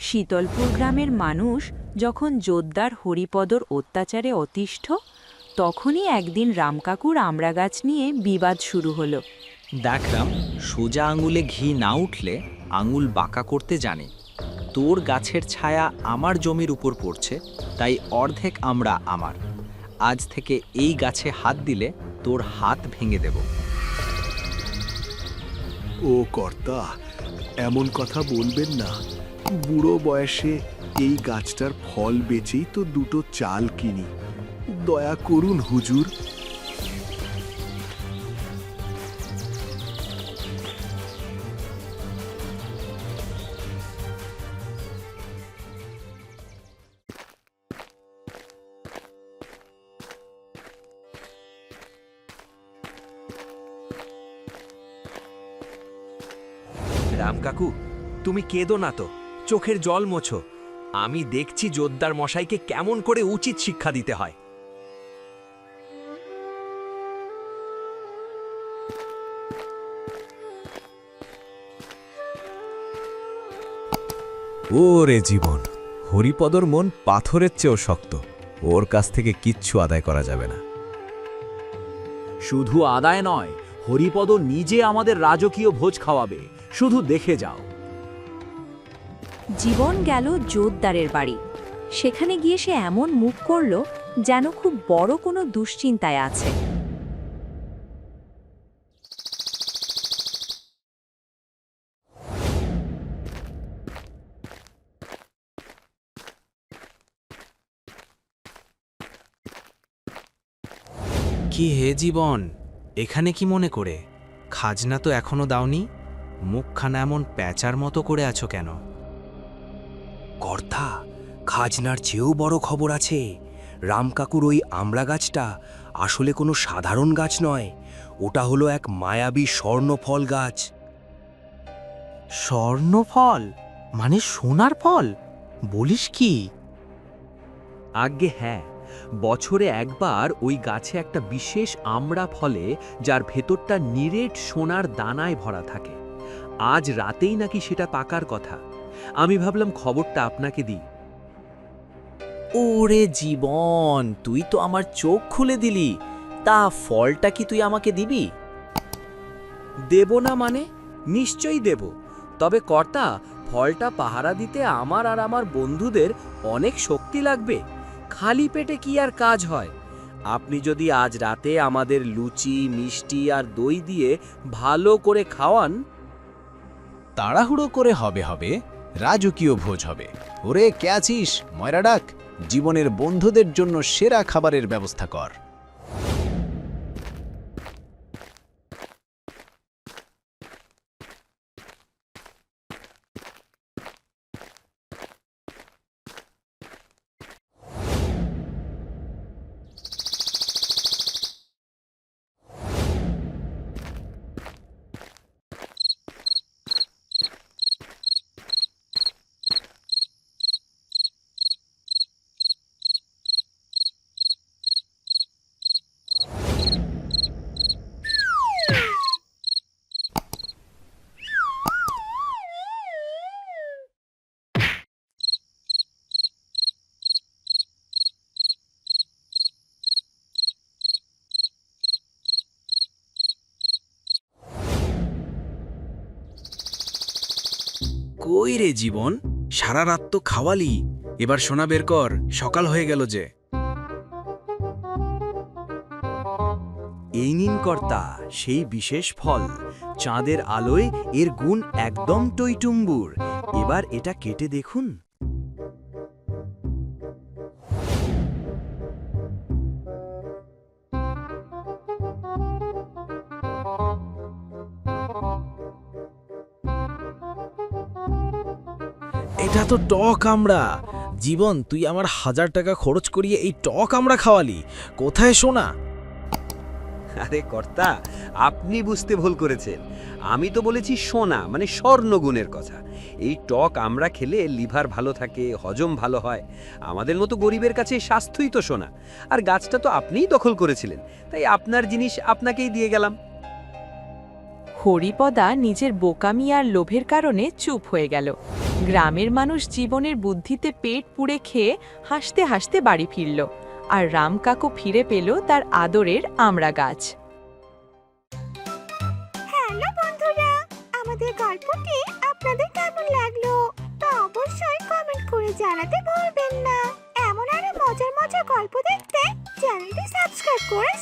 শীতলপুর গ্রামের মানুষ যখন জোদ্দার হরিপদর অত্যাচারে অতিষ্ঠ তখনই একদিন রামকাকুর আমড়া গাছ নিয়ে বিবাদ শুরু হলো। দেখলাম সোজা আঙুলে ঘি না উঠলে আঙুল বাঁকা করতে জানে। তোর গাছের ছায়া আমার জমির উপর পড়ছে তাই অর্ধেক আমরা আমার। আজ থেকে এই গাছে হাত দিলে তোর হাত ভেঙে দেব। ও কর্তা এমন কথা বলবেন না। বুড়ো বয়সে এই গাছটার ফল বেচেই তো দুটো চাল কিনি। দয়া করুন হুজুর। রাম কাকু, তুমি কেঁদো না তো। চোখের জল মোছো। আমি দেখছি জোদ্দার মশাইকে কেমন করে উচিত শিক্ষা দিতে হয়। ওরে জীবন হরিপদর মন পাথরের চেয়েও শক্ত। ওর কাছ থেকে কিচ্ছু আদায় করা যাবে না। শুধু আদায় নয় হরিপদ নিজে আমাদের রাজকীয় ভোজ খাওয়াবে। শুধু দেখে যাও। জীবন গেল জোদ্দারের বাড়ি। সেখানে গিয়ে সে এমন মুখ করল যেন খুব বড় কোনো দুশ্চিন্তায় আছে। কি হে জীবন, এখানে কি মনে করে? খাজনা তো এখনও দাওনি? মুখখানা এমন প্যাচার মতো করে আছো কেন? কর্তা খাজনার চেয়েও বড় খবর আছে। রামকাকুর ওই আমড়া গাছটা আসলে কোনো সাধারণ গাছ নয় ওটা হলো এক মায়াবী স্বর্ণফল গাছ। স্বর্ণফল? মানে সোনার ফল? বলিস কি? আজ্ঞে হ্যাঁ। বছরে একবার ওই গাছে একটা বিশেষ আমড়া ফলে যার ভেতরটা নিরেট সোনার দানায় ভরা থাকে। আজ রাতেই নাকি সেটা পাকার কথা। আমি ভাবলাম খবরটা আপনাকে দিই। ওরে জীবন, তুই তো আমার চোখ খুলে দিলি। তা ফলটা কি তুই আমাকে দিবি? দেব না মানে? নিশ্চয়ই দেব। তবে কর্তা, ফলটা পাহারা দিতে আমার আর আমার বন্ধুদের অনেক শক্তি লাগবে। খালি পেটে কি আর কাজ হয়? আপনি যদি আজ রাতে আমাদের লুচি, মিষ্টি আর দই দিয়ে ভালো করে খাওয়ান। তাড়াহুড়ো করে হবে হবে। রাজকীয় ভোজ হবে। ওরে, কে আছিস? ময়রা ডাক জীবনের বন্ধুদের জন্য সেরা খাবারের ব্যবস্থা কর। কই রে জীবন? সারা রাত তো খাওয়ালি। এবার সোনা বের কর, সকাল হয়ে গেল যে। এই নিন কর্তা, সেই বিশেষ ফল। চাঁদের আলোয় এর গুণ একদম টইটুম্বুর। এবার এটা কেটে দেখুন। এটা তো টক আমরা। জীবন তুই আমার হাজার টাকা খরচ করিয়ে এই টক আমরা খাওয়ালি। কোথায় সোনা? আরে কর্তা আপনি বুঝতে ভুল করেছেন। আমি তো বলেছি সোনা মানে স্বর্ণগুণের কথা। এই টক আমরা খেলে লিভার ভালো থাকে হজম ভালো হয়। আমাদের মতো গরিবের কাছে স্বাস্থ্যই তো সোনা। আর গাছটা তো আপনিই দখল করেছিলেন। তাই আপনার জিনিস আপনাকেই দিয়ে গেলাম। হরিপদা নিজের বোকামি আর লোভের কারণে চুপ হয়ে গেল। গ্রামের মানুষ জীবনের বুদ্ধিতে পেট পুড়ে খেয়ে হাসতে হাসতে বাড়ি ফিরল, আর রাম কাকু ফিরে পেল তার আদরের আমড়া গাছ। হ্যালো বন্ধুরা, আমাদের গল্পটি আপনাদের কেমন লাগল তা অবশ্যই কমেন্ট করে জানাতে ভুলবেন না। এমন আরও মজার মজার গল্প দেখতে চ্যানেলটি সাবস্ক্রাইব করে